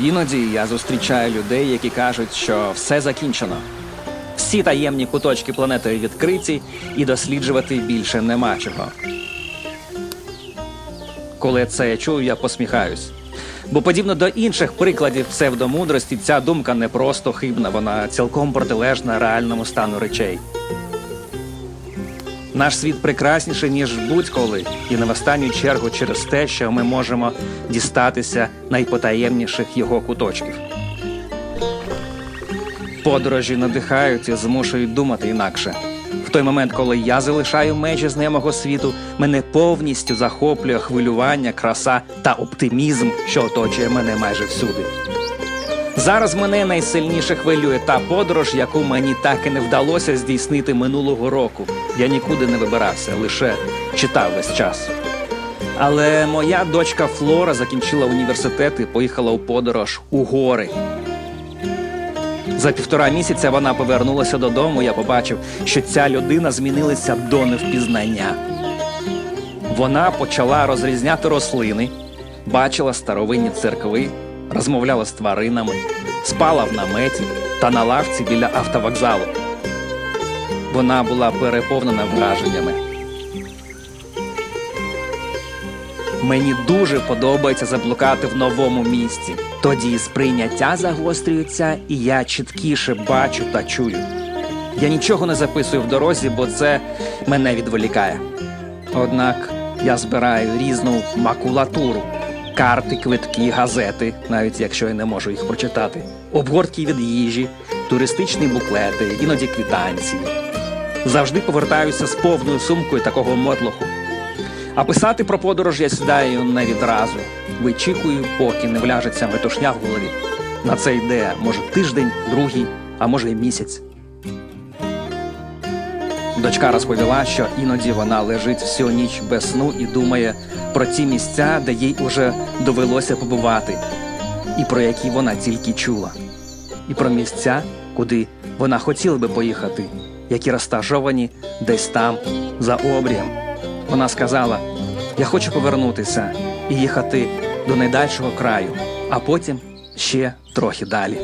Іноді я зустрічаю людей, які кажуть, що все закінчено. Всі таємні куточки планети відкриті, і досліджувати більше нема чого. Коли це я чую, я посміхаюсь. Бо подібно до інших прикладів псевдомудрості, ця думка не просто хибна, вона цілком протилежна реальному стану речей. Наш світ прекрасніший, ніж будь-коли, і не в останню чергу через те, що ми можемо дістатися найпотаємніших його куточків. Подорожі надихають і змушують думати інакше. Той момент, коли я залишаю межі знайомого світу, мене повністю захоплює хвилювання, краса та оптимізм, що оточує мене майже всюди. Зараз мене найсильніше хвилює та подорож, яку мені так і не вдалося здійснити минулого року. Я нікуди не вибирався, лише читав весь час. Але моя дочка Флора закінчила університет і поїхала у подорож у гори. За півтора місяця вона повернулася додому. Я побачив, що ця людина змінилася до невпізнання. Вона почала розрізняти рослини, бачила старовинні церкви, розмовляла з тваринами, спала в наметі та на лавці біля автовокзалу. Вона була переповнена враженнями. Мені дуже подобається заблукати в новому місці. Тоді сприйняття загострюється, і я чіткіше бачу та чую. Я нічого не записую в дорозі, бо це мене відволікає. Однак я збираю різну макулатуру, карти, квитки, газети, навіть якщо я не можу їх прочитати, обгортки від їжі, туристичні буклети, іноді квитанції. Завжди повертаюся з повною сумкою такого мотлоху. А писати про подорож я сідаю не відразу. Вичікую, поки не вляжеться метушня в голові. На це йде може тиждень, другий, а може й місяць. Дочка розповіла, що іноді вона лежить всю ніч без сну і думає про ті місця, де їй уже довелося побувати, і про які вона тільки чула, і про місця, куди вона хотіла би поїхати, які розташовані десь там, за обрієм. Вона сказала: Я хочу повернутися і їхати до найдальшого краю, а потім ще трохи далі.